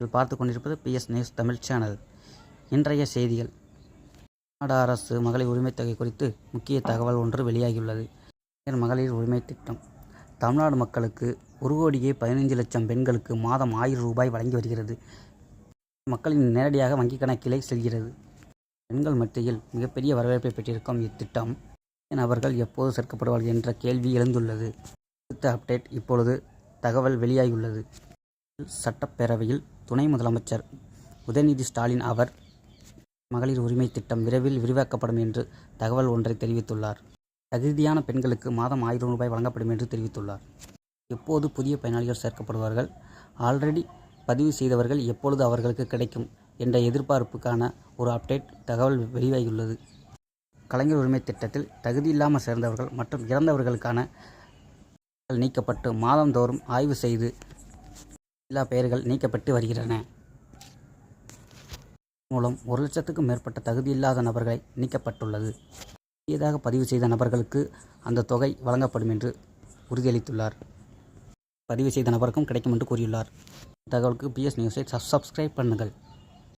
நீங்கள் பார்த்து கொண்டிருப்பது பிஎஸ் நியூஸ் தமிழ் சேனல். இன்றைய செய்திகள். தமிழ்நாடு அரசு மகளிர் உரிமைத் தொகை குறித்து முக்கிய தகவல் ஒன்று வெளியாகியுள்ளது. மகளிர் உரிமை திட்டம். தமிழ்நாடு மக்களுக்கு ஒரு கோடியே பதினைஞ்சு லட்சம் பெண்களுக்கு மாதம் ஆயிரம் ரூபாய் வழங்கி வருகிறது. மக்களின் நேரடியாக வங்கிக் கணக்கிலே செல்கிறது. பெண்கள் மத்தியில் மிகப்பெரிய வரவேற்பை பெற்றிருக்கும் இத்திட்டம். நபர்கள் எப்போது சேர்க்கப்படுவார்கள் என்ற கேள்வி எழுந்துள்ளது. அடுத்த அப்டேட் இப்பொழுது தகவல் வெளியாகியுள்ளது. சட்டப்பேரவையில் துணை முதலமைச்சர் உதயநிதி ஸ்டாலின் அவர் மகளிர் உரிமை திட்டம் விரைவில் விரிவாக்கப்படும் என்று தகவல் ஒன்றை தெரிவித்துள்ளார். தகுதியான பெண்களுக்கு மாதம் ஆயிரம் ரூபாய் வழங்கப்படும் என்று தெரிவித்துள்ளார். எப்போது புதிய பயனாளிகள் சேர்க்கப்படுவார்கள்? ஆல்ரெடி பதிவு செய்தவர்கள் எப்பொழுது அவர்களுக்கு கிடைக்கும் என்ற எதிர்பார்ப்புக்கான ஒரு அப்டேட் தகவல் வெளியாகியுள்ளது. கலைஞர் உரிமை திட்டத்தில் தகுதி இல்லாமல் சேர்ந்தவர்கள் மற்றும் இறந்தவர்களுக்கான நீக்கப்பட்டு மாதந்தோறும் ஆய்வு செய்து எல்லா பெயர்கள் நீக்கப்பட்டு வருகின்றன. மூலம் ஒரு லட்சத்துக்கும் மேற்பட்ட தகுதியில்லாத நபர்களை நீக்கப்பட்டுள்ளது. புதியதாக பதிவு செய்த நபர்களுக்கு அந்த தொகை வழங்கப்படும் என்று உறுதியளித்துள்ளார். பதிவு செய்த நபருக்கும் கிடைக்கும் என்று கூறியுள்ளார். தகவலுக்கு பிஎஸ் நியூஸை சப்ஸ்கிரைப் பண்ணுங்கள்.